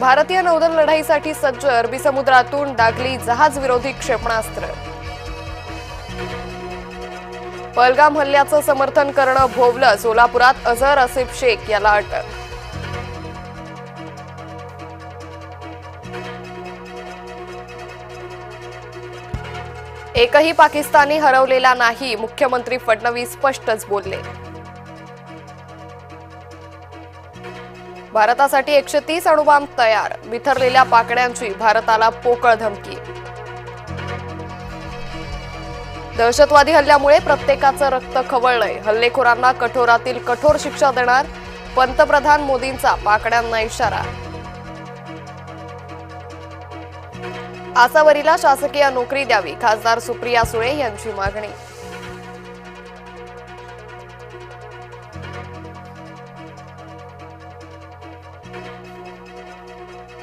भारतीय नौदल लढाईसाठी सज्ज अरबी समुद्रातून डागली जहाजविरोधी क्षेपणास्त्र. पलगाम हल्ल्याचं समर्थन करणं भोवलं सोलापुरात अझर असिफ शेख याला अटक. एकही पाकिस्तानी हरवलेला नाही मुख्यमंत्री फडणवीस स्पष्टच बोलले. भारतासाठी एकशे तीस अणुबांब तयार. विथरलेल्या पाकड्यांची भारताला पोकळ धमकी. दहशतवादी हल्ल्यामुळे प्रत्येकाचं रक्त खवळलंय. हल्लेखोरांना कठोरातील कठोर शिक्षा देणार पंतप्रधान मोदींचा पाकड्यांना इशारा. आसावरीला शासकीय नोकरी द्यावी खासदार सुप्रिया सुळे यांची मागणी.